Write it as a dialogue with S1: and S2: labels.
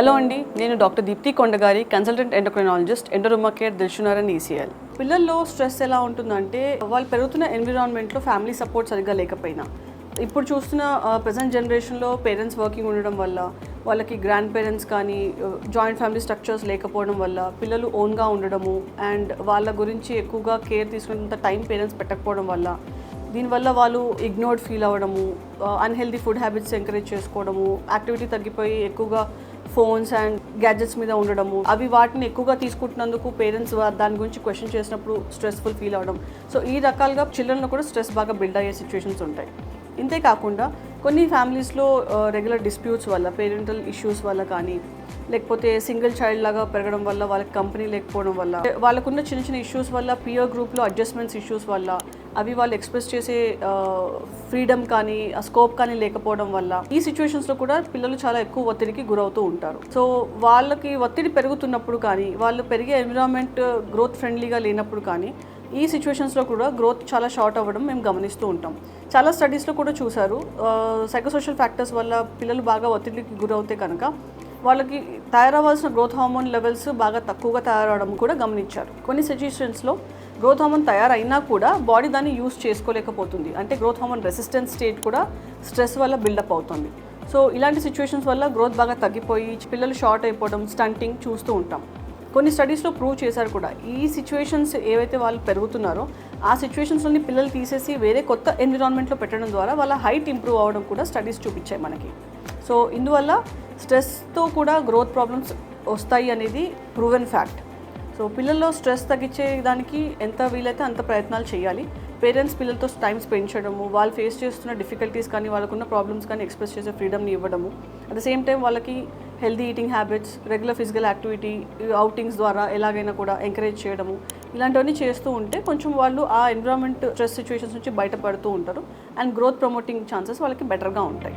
S1: Hello అండి నేను doctor Deepthi Kondagari consultant endocrinologist endorheuma care దిల్షునారన్ ECL. పిల్లల్లో స్ట్రెస్ ఎలా ఉంటుందంటే వాళ్ళు పెరుగుతున్న ఎన్విరాన్మెంట్లో ఫ్యామిలీ సపోర్ట్ సరిగ్గా లేకపోయినా. ఇప్పుడు చూస్తున్న ప్రజెంట్ జనరేషన్లో పేరెంట్స్ వర్కింగ్ ఉండడం వల్ల వాళ్ళకి గ్రాండ్ పేరెంట్స్ కానీ జాయింట్ ఫ్యామిలీ స్ట్రక్చర్స్ లేకపోవడం వల్ల పిల్లలు ఓన్గా ఉండడము అండ్ వాళ్ళ గురించి ఎక్కువగా కేర్ తీసుకునేంత టైం పేరెంట్స్ పెట్టకపోవడం వల్ల దీనివల్ల వాళ్ళు ఇగ్నోర్డ్ ఫీల్ అవ్వడము అన్హెల్దీ ఫుడ్ హ్యాబిట్స్ ఎంకరేజ్ చేసుకోవడము యాక్టివిటీ తగ్గిపోయి ఎక్కువగా ఫోన్స్ అండ్ గ్యాడ్జెట్స్ మీద ఉండడము అవి వాటిని ఎక్కువగా తీసుకుంటున్నందుకు పేరెంట్స్ దాని గురించి క్వశ్చన్ చేసినప్పుడు స్ట్రెస్ఫుల్ ఫీల్ అవడం. సో ఈ రకాలుగా చిల్డ్రన్లో కూడా స్ట్రెస్ బాగా బిల్డ్ అయ్యే సిచ్యువేషన్స్ ఉంటాయి. ఇంతే కాకుండా కొన్ని ఫ్యామిలీస్లో రెగ్యులర్ డిస్ప్యూట్స్ వల్ల పేరెంటల్ ఇష్యూస్ వల్ల కానీ లేకపోతే సింగిల్ చైల్డ్ లాగా పెరగడం వల్ల వాళ్ళకి కంపెనీ లేకపోవడం వల్ల వాళ్ళకున్న చిన్న చిన్న ఇష్యూస్ వల్ల పియర్ గ్రూప్లో అడ్జస్ట్మెంట్స్ ఇష్యూస్ వల్ల అవి వాళ్ళు ఎక్స్ప్రెస్ చేసే ఫ్రీడమ్ కానీ స్కోప్ కానీ లేకపోవడం వల్ల ఈ సిచ్యువేషన్స్లో కూడా పిల్లలు చాలా ఎక్కువ ఒత్తిడికి గురవుతూ ఉంటారు. సో వాళ్ళకి ఒత్తిడి పెరుగుతున్నప్పుడు కానీ వాళ్ళు పెరిగే ఎన్విరాన్మెంట్ గ్రోత్ ఫ్రెండ్లీగా లేనప్పుడు కానీ ఈ సిచ్యువేషన్స్లో కూడా గ్రోత్ చాలా షార్ట్ అవ్వడం మేము గమనిస్తూ ఉంటాం. చాలా స్టడీస్లో కూడా చూశారు. సైకోసోషల్ ఫ్యాక్టర్స్ వల్ల పిల్లలు బాగా ఒత్తిడికి గురవుతే కనుక వాళ్ళకి తయారవ్వాల్సిన గ్రోత్ హార్మోన్ లెవెల్స్ బాగా తక్కువగా తయారవడం కూడా గమనించారు. కొన్ని సిచ్యువేషన్స్లో గ్రోత్ హార్మోన్ తయారైనా కూడా బాడీ దాన్ని యూస్ చేసుకోలేకపోతుంది. అంటే గ్రోత్ హార్మోన్ రెసిస్టెన్స్ స్టేట్ కూడా స్ట్రెస్ వల్ల బిల్డప్ అవుతుంది. సో ఇలాంటి సిచ్యువేషన్స్ వల్ల గ్రోత్ బాగా తగ్గిపోయి పిల్లలు షార్ట్ అయిపోవడం స్టంటింగ్ చూస్తూ ఉంటాం. కొన్ని స్టడీస్లో ప్రూవ్ చేశారు కూడా. ఈ సిచ్యువేషన్స్ ఏవైతే వాళ్ళు పెరుగుతున్నారో ఆ సిచ్యువేషన్స్లోని పిల్లలు తీసేసి వేరే కొత్త ఎన్విరాన్మెంట్లో పెట్టడం ద్వారా వాళ్ళ హైట్ ఇంప్రూవ్ అవ్వడం కూడా స్టడీస్ చూపించాయి మనకి. సో ఇందువల్ల స్ట్రెస్తో కూడా గ్రోత్ ప్రాబ్లమ్స్ వస్తాయి అనేది ప్రూవెన్ ఫ్యాక్ట్ సో పిల్లల్లో స్ట్రెస్ తగ్గించే దానికి ఎంత వీలైతే అంత ప్రయత్నాలు చేయాలి. పేరెంట్స్ పిల్లలతో టైం స్పెండ్ చేయడము వాళ్ళు ఫేస్ చేస్తున్న డిఫికల్టీస్ కానీ వాళ్ళకున్న ప్రాబ్లమ్స్ కానీ ఎక్స్ప్రెస్ చేసే ఫ్రీడమ్ని ఇవ్వడము. అట్ ద సేమ్ టైం వాళ్ళకి healthy eating habits regular physical activity outings ద్వారా ఎలాగైనా కూడా ఎంకరేజ్ చేయడము ఇలాంటివన్నీ చేస్తూ ఉంటే కొంచెం వాళ్ళు ఆ ఎన్విరాన్మెంట్ స్ట్రెస్ సిచ్యువేషన్స్ నుంచి బయటపడుతూ ఉంటారు. అండ్ గ్రోత్ ప్రమోటింగ్ ఛాన్సెస్ వాళ్ళకి బెటర్గా ఉంటాయి.